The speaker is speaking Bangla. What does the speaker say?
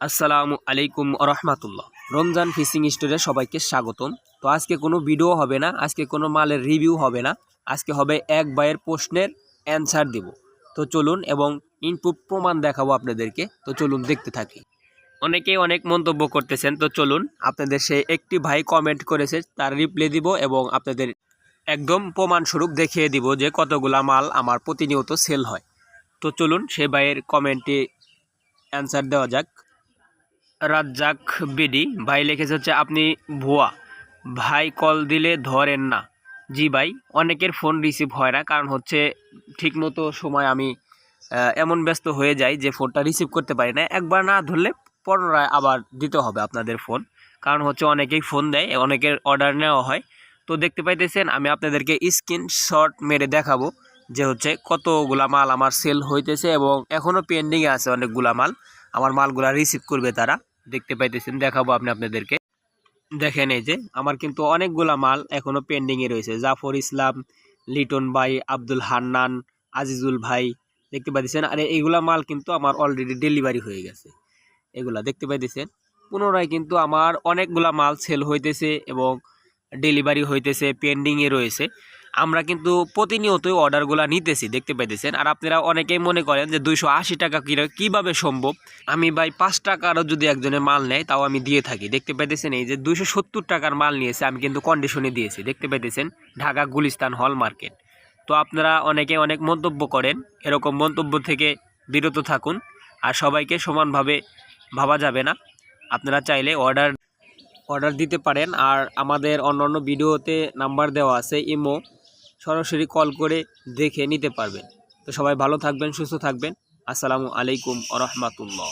আসসালামু আলাইকুম রহমাতুল্লাহ। রমজান ফিশিং স্টোরে সবাইকে স্বাগতম। তো আজকে কোনো ভিডিও হবে না, আজকে কোনো মালের রিভিউ হবে না। আজকে হবে এক বাইয়ের প্রশ্নের অ্যান্সার দিব। তো চলুন এবং ইনপুট প্রমাণ দেখাবো আপনাদেরকে। তো চলুন দেখতে থাকি। অনেকেই অনেক মন্তব্য করতেছেন, তো চলুন আপনাদের সে একটি ভাই কমেন্ট করেছে, তার রিপ্লাই দিব এবং আপনাদের একদম প্রমাণস্বরূপ দেখিয়ে দিব যে কতগুলা মাল আমার প্রতিনিয়ত সেল হয়। তো চলুন সে ভাইয়ের কমেন্টে অ্যান্সার দেওয়া যাক। রাজ্জাক বিডি, ভাই লিখেছে হচ্ছে, আপনি ভুয়া। ভাই কল দিলে ধরেন না। জি ভাই, অনেকের ফোন রিসিভ হয় না, কারণ হচ্ছে ঠিকমতো সময় আমি এমন ব্যস্ত হয়ে যাই যে ফোনটা রিসিভ করতে পারি না। একবার না ধরলে পুনরায় আবার দিতে হবে আপনাদের ফোন। কারণ হচ্ছে অনেকেই ফোন দেয়, অনেকের অর্ডার নেওয়া হয়। তো দেখতে পাইতেছেন, আমি আপনাদেরকে স্ক্রিন স্ক্রিনশট মেরে দেখাবো যে হচ্ছে কতগুলা মাল আমার সেল হইতেছে এবং এখনও পেন্ডিংয়ে আছে অনেকগুলা মাল। আমার মালগুলা রিসিভ করবে তারা। দেখতে পাইতেছেন, দেখাবো আপনি আপনাদেরকে। দেখেন এই যে, আমার কিন্তু অনেকগুলা মাল এখনও পেন্ডিংয়ে রয়েছে। জাফর ইসলাম, লিটন ভাই, আব্দুল হান্নান, আজিজুল ভাই, দেখতে পাইতেছেন। আর এইগুলা মাল কিন্তু আমার অলরেডি ডেলিভারি হয়ে গেছে। এগুলা দেখতে পাইতেছেন। পুনরায় কিন্তু আমার অনেকগুলা মাল সেল হইতেছে এবং ডেলিভারি হইতেছে পেন্ডিংয়ে রয়েছে। আমরা কিন্তু প্রতিনিয়তই অর্ডারগুলা নিতেছি, দেখতে পাইতেছেন। আর আপনারা অনেকেই মনে করেন যে দুইশো আশি টাকা কিরা- কীভাবে সম্ভব? আমি ভাই পাঁচ টাকারও যদি একজনের মাল নেয়, তাও আমি দিয়ে থাকি। দেখতে পাইতেছেন, এই যে দুইশো সত্তর টাকার মাল নিয়েছে, আমি কিন্তু কন্ডিশনে দিয়েছি। দেখতে পাইতেছেন, ঢাকা গুলিস্তান হল মার্কেট তো আপনারা অনেকে অনেক মন্তব্য করেন, এরকম মন্তব্য থেকে বিরত থাকুন। আর সবাইকে সমানভাবে ভাবা যাবে না। আপনারা চাইলে অর্ডার অর্ডার দিতে পারেন। আর আমাদের অন্যান্য ভিডিওতে নাম্বার দেওয়া আছে, ইমো। সরাসরি কল করে দেখে নিতে পারবেন। তো সবাই ভালো থাকবেন, সুস্থ থাকবেন। আসসালামু আলাইকুম আ রহমাতুল্লাহ।